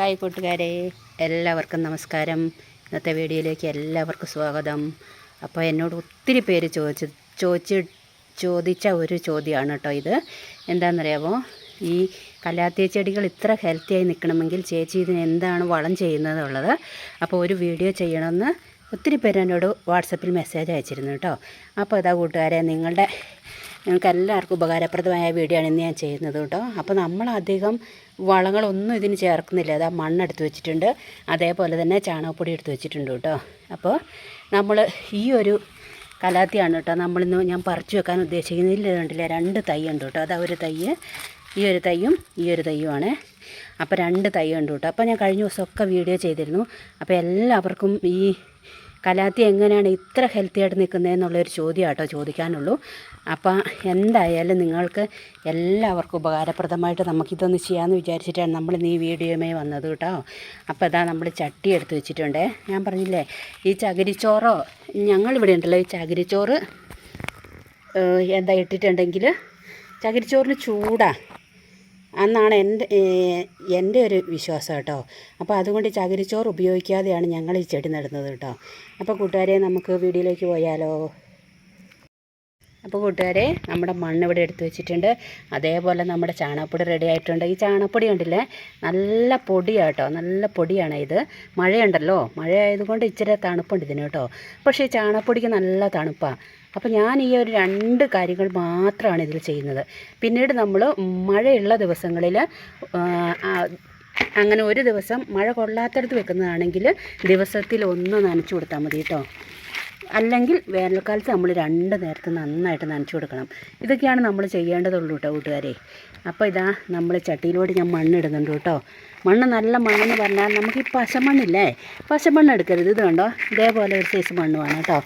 Hi കൂട്ടുകാരെ എല്ലാവർക്കും നമസ്കാരം. ഇന്നത്തെ വീഡിയോയിലേക്ക് എല്ലാവർക്കും സ്വാഗതം. അപ്പോൾ എന്നോട് ഒത്തിരി പേര് ചോദിച്ച് ചോദിച്ച് ചോദിച്ച ഒരു ചോദ്യമാണ് കേട്ടോ ഇത്. എന്താണെന്നറിയാമോ ഈ കലാത്തിയ ചെടികൾ ഇത്ര ഹെൽത്തിയായി നിൽക്കണമെങ്കിൽ ചേച്ചി ഇതിന് എന്താണ് വളം ചെയ്യുന്നതുള്ളത്? അപ്പോൾ ഒരു വീഡിയോ ചെയ്യണമെന്ന് ഒത്തിരി പേര് എന്നോട് വാട്സപ്പിൽ മെസ്സേജ് അയച്ചിരുന്നു കേട്ടോ. അപ്പോൾ ഇതാ കൂട്ടുകാരെ നിങ്ങളുടെ നിങ്ങൾക്ക് എല്ലാവർക്കും ഉപകാരപ്രദമായ വീഡിയോ ആണ് ഇന്ന് ഞാൻ ചെയ്യുന്നത് കേട്ടോ. അപ്പോൾ നമ്മൾ അധികം വളങ്ങളൊന്നും ഇതിന് ചേർക്കുന്നില്ല. അതാ മണ്ണെടുത്ത് വെച്ചിട്ടുണ്ട്. അതേപോലെ തന്നെ ചാണകപ്പൊടി എടുത്ത് വെച്ചിട്ടുണ്ട് കേട്ടോ. അപ്പോൾ നമ്മൾ ഈ ഒരു കലാത്തിയാണ് കേട്ടോ നമ്മളിന്ന് ഞാൻ പറിച്ചു വെക്കാൻ ഉദ്ദേശിക്കുന്നില്ല രണ്ട് തൈ ഉണ്ട് കേട്ടോ. അതാ ഒരു തൈ ഈ ഒരു തൈയും ഈ ഒരു തൈയുമാണ്. അപ്പോൾ രണ്ട് തൈ ഉണ്ട് കേട്ടോ. അപ്പോൾ ഞാൻ കഴിഞ്ഞ ദിവസമൊക്കെ വീഡിയോ ചെയ്തിരുന്നു. അപ്പോൾ എല്ലാവർക്കും ഈ കലാത്തി എങ്ങനെയാണ് ഇത്ര ഹെൽത്തി ആയിട്ട് നിൽക്കുന്നതെന്നുള്ളൊരു ചോദ്യം കേട്ടോ ചോദിക്കാനുള്ളൂ. അപ്പം എന്തായാലും നിങ്ങൾക്ക് എല്ലാവർക്കും ഉപകാരപ്രദമായിട്ട് നമുക്കിതൊന്ന് ചെയ്യാമെന്ന് വിചാരിച്ചിട്ടാണ് നമ്മൾ ഈ വീഡിയോയുമായി വന്നത് കേട്ടോ. അപ്പോൾ ഇതാ നമ്മൾ ചട്ടി എടുത്ത് വെച്ചിട്ടുണ്ട്. ഞാൻ പറഞ്ഞില്ലേ ഈ ചകിരിച്ചോറോ ഞങ്ങളിവിടെ ഉണ്ടല്ലോ ഈ ചകിരിച്ചോറ് എന്താ ഇട്ടിട്ടുണ്ടെങ്കിൽ ചകിരിച്ചോറിന് ചൂടാ. എന്നാണ് എന്റെ എന്റെ ഒരു വിശ്വാസം കേട്ടോ. അപ്പോൾ അതുകൊണ്ട് ചകിരിച്ചോറ് ഉപയോഗിക്കാതെയാണ് ഞങ്ങൾ ഈ ചെടി നടുന്നത് കേട്ടോ. അപ്പോൾ കൂട്ടുകാരെ നമുക്ക് വീഡിയോയിലേക്ക് പോയാലോ? അപ്പോൾ കൂട്ടുകാരെ നമ്മുടെ മണ്ണ് ഇവിടെ എടുത്തു വെച്ചിട്ടുണ്ട്. അതേപോലെ നമ്മുടെ ചാണകപ്പൊടി റെഡി ആയിട്ടുണ്ട്. ഈ ചാണകപ്പൊടി ഉണ്ടല്ലേ നല്ല പൊടിയാട്ടോ നല്ല പൊടിയാണ് ഇത്. മഴയുണ്ടല്ലോ. മഴ ആയതുകൊണ്ട് ഇച്ചിരി തണുപ്പുണ്ട് ഇതിന് കേട്ടോ. പക്ഷേ ഈ ചാണകപ്പൊടിക്ക് നല്ല തണുപ്പാണ് അപ്പോൾ ഞാൻ ഈ ഒരു രണ്ട് കാര്യങ്ങൾ മാത്രമാണ് ഇതിൽ ചെയ്യുന്നത്. പിന്നീട് നമ്മൾ മഴയുള്ള ദിവസങ്ങളിൽ അങ്ങനെ ഒരു ദിവസം മഴ കൊള്ളാത്തടത്ത് വെക്കുന്നതാണെങ്കിൽ ദിവസത്തിൽ ഒന്ന് നനച്ചു കൊടുത്താൽ മതി കേട്ടോ. അല്ലെങ്കിൽ വേനൽക്കാലത്ത് നമ്മൾ രണ്ട് നേരത്തെ നന്നായിട്ട് നനച്ചു കൊടുക്കണം. ഇതൊക്കെയാണ് നമ്മൾ ചെയ്യേണ്ടതുള്ളൂ കേട്ടോ കൂട്ടുകാരെ. അപ്പോൾ ഇതാ നമ്മൾ ചട്ടിയിലോട്ട് ഞാൻ മണ്ണിടുന്നുണ്ട് കേട്ടോ. മണ്ണ് നല്ല മണ്ണെന്ന് പറഞ്ഞാൽ നമുക്ക് ഈ പശമണ്ണില്ലേ? പശമണ്ണ് എടുക്കരുത്. ഇത് കണ്ടോ? ഇതേപോലെ ഒരു സൈസ് മണ്ണ് വേണം കേട്ടോ.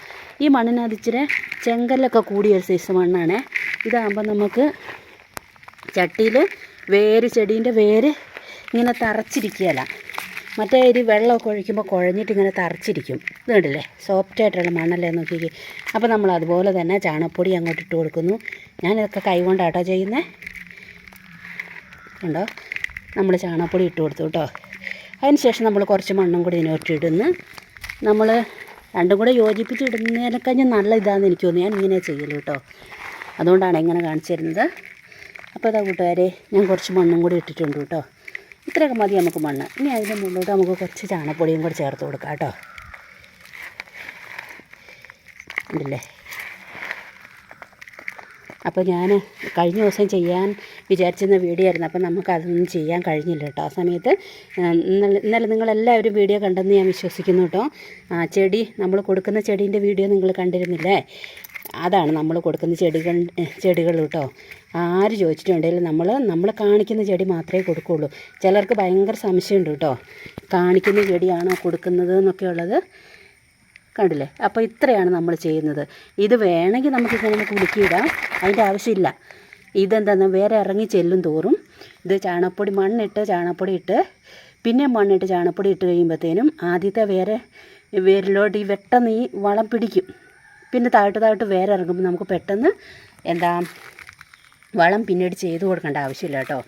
ഈ മണ്ണിനകത്ത് ഇച്ചിരി ചെങ്കല്ലൊക്കെ കൂടിയ ഒരു സൈസ് മണ്ണാണേ. ഇതാകുമ്പോൾ നമുക്ക് ചട്ടിയിൽ വേര് ചെടീന്റെ വേര് ഇങ്ങനെ തറച്ചിരിക്കുകയല്ല മറ്റേ ഒരു വെള്ളമൊക്കെ ഒഴിക്കുമ്പോൾ കുഴഞ്ഞിട്ട് ഇങ്ങനെ തറച്ചിരിക്കും. ഇത് കണ്ടില്ലേ? സോഫ്റ്റ് ആയിട്ടുള്ള മണ്ണല്ലേ നോക്കിക്ക്. അപ്പോൾ നമ്മൾ അതുപോലെ തന്നെ ചാണകപ്പൊടി അങ്ങോട്ട് ഇട്ട് കൊടുക്കുന്നു. ഞാനിതൊക്കെ കൈകൊണ്ടാട്ടോ ചെയ്യുന്നത് ഉണ്ടോ നമ്മൾ ചാണകപ്പൊടി ഇട്ട് കൊടുത്തു കേട്ടോ. അതിന് ശേഷം നമ്മൾ കുറച്ച് മണ്ണും കൂടി ഇതിനോട്ട് നമ്മൾ രണ്ടും കൂടെ യോജിപ്പിച്ച് ഇടുന്നതിനേക്കഴിഞ്ഞാൽ നല്ല ഇതാണെന്ന് എനിക്ക് തോന്നുന്നു. ഞാൻ ഇങ്ങനെ ചെയ്യൽ കേട്ടോ. അതുകൊണ്ടാണ് ഇങ്ങനെ കാണിച്ചിരുന്നത് അപ്പോൾ ഇതാ കൂട്ടുകാരെ ഞാൻ കുറച്ച് മണ്ണും കൂടി ഇട്ടിട്ടുണ്ട് കേട്ടോ. ഇത്രയൊക്കെ മതി നമുക്ക് മണ്ണ്. ഇനി അതിന്റെ മുന്നോട്ട് നമുക്ക് കുറച്ച് ചാണകപ്പൊടിയും കൂടി ചേർത്ത് കൊടുക്കാം കേട്ടോ. ഉണ്ടല്ലേ? അപ്പോൾ ഞാൻ കഴിഞ്ഞ ദിവസം ചെയ്യാൻ വിചാരിച്ചിരുന്ന വീഡിയോ ആയിരുന്നു. അപ്പോൾ നമുക്ക് അതൊന്നും ചെയ്യാൻ കഴിഞ്ഞില്ല കേട്ടോ. ആ സമയത്ത് ഇന്നലെ നിങ്ങളെല്ലാവരും വീഡിയോ കണ്ടെന്ന് ഞാൻ വിശ്വസിക്കുന്നു കേട്ടോ. ചെടി നമ്മൾ കൊടുക്കുന്ന ചെടീന്റെ വീഡിയോ നിങ്ങൾ കണ്ടിരുന്നില്ലേ? അതാണ് നമ്മൾ കൊടുക്കുന്ന ചെടികൾ ചെടികൾ കേട്ടോ. ആര് ചോദിച്ചിട്ടുണ്ടെങ്കിലും നമ്മൾ നമ്മൾ കാണിക്കുന്ന ചെടി മാത്രമേ കൊടുക്കുകയുള്ളൂ ചിലർക്ക് ഭയങ്കര സംശയമുണ്ട് കേട്ടോ. കാണിക്കുന്ന ചെടിയാണോ കൊടുക്കുന്നത് എന്നൊക്കെ ഉള്ളത്. കണ്ടില്ലേ? അപ്പോൾ ഇത്രയാണ് നമ്മൾ ചെയ്യുന്നത്. ഇത് വേണമെങ്കിൽ നമുക്ക് ഇങ്ങനെ കുലുക്കിയിടാം അതിന്റെ ആവശ്യമില്ല. ഇതെന്താന്ന് വേറെ ഇറങ്ങി ചെല്ലും തോറും ഇത് ചാണകപ്പൊടി മണ്ണിട്ട് ചാണകപ്പൊടി ഇട്ട് പിന്നെ മണ്ണിട്ട് ചാണകപ്പൊടി ഇട്ട് കഴിയുമ്പോഴത്തേനും ആദ്യത്തെ വേറെ വേരിലോട്ട് ഈ വെട്ടെന്ന് ഈ വളം പിടിക്കും. പിന്നെ താഴ്ത്ത് താഴ്ത്ത് വേറെ ഇറങ്ങുമ്പോൾ നമുക്ക് പെട്ടെന്ന് എന്താ വളം പിന്നീട് ചെയ്ത് കൊടുക്കേണ്ട ആവശ്യമില്ല കേട്ടോ.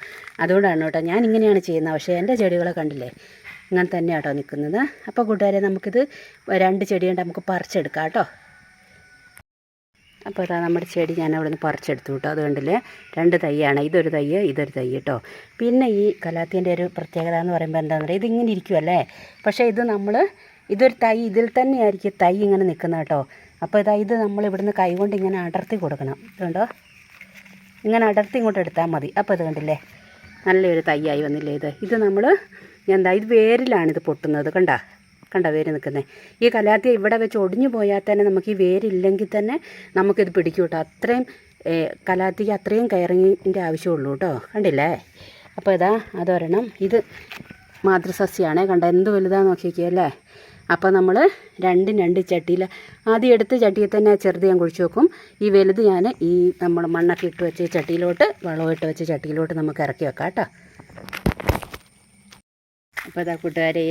അതുകൊണ്ടാണ് കേട്ടോ ഞാൻ ഇങ്ങനെയാണ് ചെയ്യുന്നത്. പക്ഷേ എന്റെ ചെടികളെ കണ്ടില്ലേ ഇങ്ങനെ തന്നെ കേട്ടോ നിൽക്കുന്നത്. അപ്പോൾ കൂട്ടുകാരെ നമുക്കിത് രണ്ട് ചെടിയുണ്ട് നമുക്ക് പറിച്ചെടുക്കാം കേട്ടോ. അപ്പോൾ അതാ നമ്മുടെ ചെടി ഞാൻ അവിടെ നിന്ന് പറിച്ചെടുത്തു കേട്ടോ. അതുകൊണ്ടില്ലേ രണ്ട് തൈയാണ്. ഇതൊരു തൈ ഇതൊരു തൈ കേട്ടോ. പിന്നെ ഈ കലാത്തിന്റെ ഒരു പ്രത്യേകത എന്ന് പറയുമ്പോൾ എന്താണെന്ന് പറയുക ഇതിങ്ങനെ ഇരിക്കുമല്ലേ പക്ഷേ ഇത് നമ്മൾ ഇതൊരു തൈ ഇതിൽ തന്നെയായിരിക്കും തൈ ഇങ്ങനെ നിൽക്കുന്നത് കേട്ടോ. അപ്പോൾ ഇതാ ഇത് നമ്മൾ ഇവിടുന്ന് കൈകൊണ്ട് ഇങ്ങനെ അടർത്തി കൊടുക്കണം. ഇതുണ്ടോ? ഇങ്ങനെ അടർത്തി ഇങ്ങോട്ട് എടുത്താൽ മതി. അപ്പോൾ ഇത് കണ്ടില്ലേ? നല്ലൊരു തൈയായി വന്നില്ലേ ഇത്. ഇത് നമ്മൾ എന്താ ഇത് വേരിലാണിത് പൊട്ടുന്നത്. കണ്ട? കണ്ട വേര് നിൽക്കുന്നത് ഈ കലാത്തി ഇവിടെ വെച്ച് ഒടിഞ്ഞു പോയാൽ തന്നെ നമുക്ക് ഈ വേരില്ലെങ്കിൽ തന്നെ നമുക്കിത് പിടിക്കും കേട്ടോ. അത്രയും കലാത്തിക്ക് അത്രയും കയറിങ്ങിന്റെ ആവശ്യമുള്ളൂ കേട്ടോ. കണ്ടില്ലേ? അപ്പോൾ ഇതാ അതൊരെണ്ണം ഇത് മാതൃസസ്യമാണ് കണ്ട എന്ത് വലുതാന്ന് നോക്കിയൊക്കെയല്ലേ അപ്പോൾ നമ്മൾ രണ്ടും രണ്ട് ചട്ടിയിൽ ആദ്യം എടുത്ത് ചട്ടിയിൽ തന്നെ ചെറുത് ഞാൻ കുഴിച്ച് വെക്കും. ഈ വലുത് ഞാൻ ഈ നമ്മൾ മണ്ണൊക്കെ ഇട്ട് വെച്ച് ചട്ടിയിലോട്ട് വളമിട്ട് വെച്ച് ചട്ടിയിലോട്ട് നമുക്ക് ഇറക്കി വെക്കാം കേട്ടോ. അപ്പോൾ അതാ കൂട്ടുകാരെ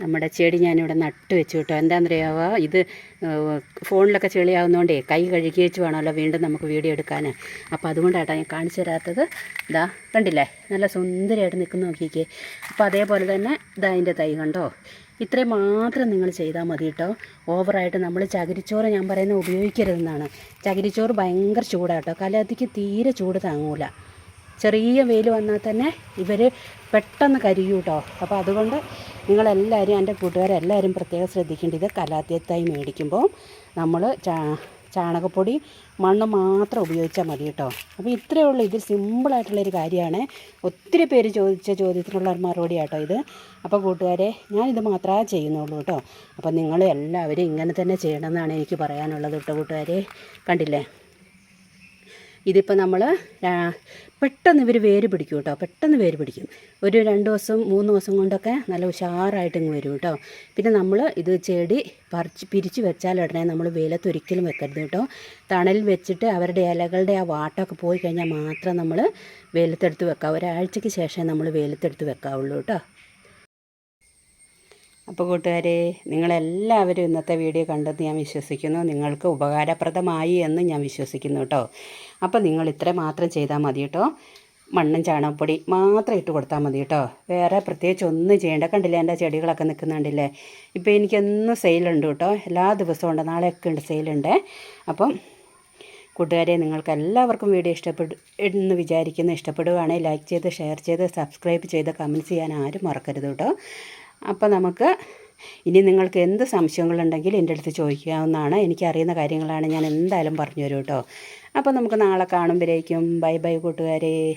നമ്മുടെ ചെടി ഞാനിവിടെ നട്ട് വെച്ചു കേട്ടോ. എന്താണെന്നറിയാവോ ഇത് ഫോണിലൊക്കെ ചെളിയാവുന്നതുകൊണ്ടേ കൈ കഴുകി വെച്ച് വേണമല്ലോ വീണ്ടും നമുക്ക് വീഡിയോ എടുക്കാൻ അപ്പോൾ അതുകൊണ്ടാട്ടോ ഞാൻ കാണിച്ചു തരാത്തത്. ഇതാ കണ്ടില്ലേ? നല്ല സുന്ദരമായിട്ട് നിൽക്കുന്ന നോക്കിക്കേ. അപ്പോൾ അതേപോലെ തന്നെ ഇതാ അതിന്റെ തൈ കണ്ടോ? ഇത്രയും മാത്രം നിങ്ങൾ ചെയ്താൽ മതി കേട്ടോ. ഓവറായിട്ട് നമ്മൾ ചകിരിച്ചോറ് ഞാൻ പറയുന്നത് ഉപയോഗിക്കരുതെന്നാണ്. ചകിരിച്ചോറ് ഭയങ്കര ചൂടാട്ടോ കലാത്തിക്ക് തീരെ ചൂട് താങ്ങൂല. ചെറിയ വെയിൽ വന്നാൽ തന്നെ ഇവർ പെട്ടെന്ന് കരിയും കേട്ടോ. അപ്പോൾ അതുകൊണ്ട് നിങ്ങളെല്ലാവരും എന്റെ കൂട്ടുകാരെല്ലാവരും പ്രത്യേകം ശ്രദ്ധിക്കേണ്ടത് കലാത്തിയത്തായി മേടിക്കുമ്പോൾ നമ്മൾ ചാണകപ്പൊടി മണ്ണ് മാത്രം ഉപയോഗിച്ചാൽ മതി കേട്ടോ. അപ്പോൾ ഇത്രയേ ഉള്ളൂ. ഇത് സിമ്പിളായിട്ടുള്ളൊരു കാര്യമാണ്. ഒത്തിരി പേര് ചോദിച്ച ചോദ്യത്തിനുള്ള ഒരു മറുപടി കേട്ടോ ഇത്. അപ്പോൾ കൂട്ടുകാരെ ഞാനിത് മാത്രമേ ചെയ്യുന്നുള്ളൂ കേട്ടോ. അപ്പോൾ നിങ്ങൾ എല്ലാവരും ഇങ്ങനെ തന്നെ ചെയ്യണമെന്നാണ് എനിക്ക് പറയാനുള്ളത് കേട്ടോ കൂട്ടുകാരെ. കണ്ടില്ലേ? ഇതിപ്പോൾ നമ്മൾ പെട്ടെന്ന് ഇവർ വേര് പിടിക്കും കേട്ടോ. പെട്ടെന്ന് വേര് പിടിക്കും. ഒരു രണ്ട് ദിവസം മൂന്ന് ദിവസം കൊണ്ടൊക്കെ നല്ല ഉഷാറായിട്ട് ഇങ്ങ് വരും കേട്ടോ. പിന്നെ നമ്മൾ ഇത് ചെടി പറിച്ച് പിരിച്ച് വെച്ചാൽ ഉടനെ നമ്മൾ വെയിലത്ത് ഒരിക്കലും വെക്കരുത് കേട്ടോ. തണലിൽ വെച്ചിട്ട് അവരുടെ ഇലകളുടെ ആ വാട്ടൊക്കെ പോയി കഴിഞ്ഞാൽ മാത്രം നമ്മൾ വെയിലത്തെടുത്ത് വെക്കാം. ഒരാഴ്ചയ്ക്ക് ശേഷമേ നമ്മൾ വെയിലത്തെടുത്ത് വെക്കാവുള്ളൂ കേട്ടോ. അപ്പോൾ കൂട്ടുകാരെ നിങ്ങളെല്ലാവരും ഇന്നത്തെ വീഡിയോ കണ്ടെന്ന് ഞാൻ വിശ്വസിക്കുന്നു. നിങ്ങൾക്ക് ഉപകാരപ്രദമായി എന്ന് ഞാൻ വിശ്വസിക്കുന്നു കേട്ടോ അപ്പോൾ നിങ്ങൾ ഇത്ര മാത്രം ചെയ്താൽ മതി കേട്ടോ മണ്ണും ചാണകപ്പൊടി മാത്രം ഇട്ട് കൊടുത്താൽ മതി കേട്ടോ വേറെ പ്രത്യേകിച്ച് ഒന്നും ചെയ്യേണ്ട. കണ്ടില്ലേ എന്റെ ചെടികളൊക്കെ നിൽക്കുന്നുണ്ടല്ലേ? ഇപ്പോൾ എനിക്കൊന്നും സെയിലുണ്ട് കേട്ടോ എല്ലാ ദിവസവും ഉണ്ട്. നാളെയൊക്കെ ഉണ്ട് സെയിലുണ്ട്. അപ്പം കൂട്ടുകാരെ നിങ്ങൾക്ക് എല്ലാവർക്കും വീഡിയോ ഇഷ്ടപ്പെടു എന്ന് വിചാരിക്കുന്നു. ഇഷ്ടപ്പെടുകയാണെങ്കിൽ ലൈക്ക് ചെയ്ത് ഷെയർ ചെയ്ത് സബ്സ്ക്രൈബ് ചെയ്ത് കമന്റ് ചെയ്യാൻ ആരും മറക്കരുത് കേട്ടോ അപ്പോൾ നമുക്ക് ഇനി നിങ്ങൾക്ക് എന്ത് സംശയങ്ങളുണ്ടെങ്കിൽ എന്റെ അടുത്ത് ചോദിക്കാവുന്നതാണ്. എനിക്കറിയുന്ന കാര്യങ്ങളാണ് ഞാൻ എന്തായാലും പറഞ്ഞു തരും കേട്ടോ. അപ്പോൾ നമുക്ക് നാളെ കാണുമ്പോഴേക്കും ബൈ ബൈ കൂട്ടുകാരെ.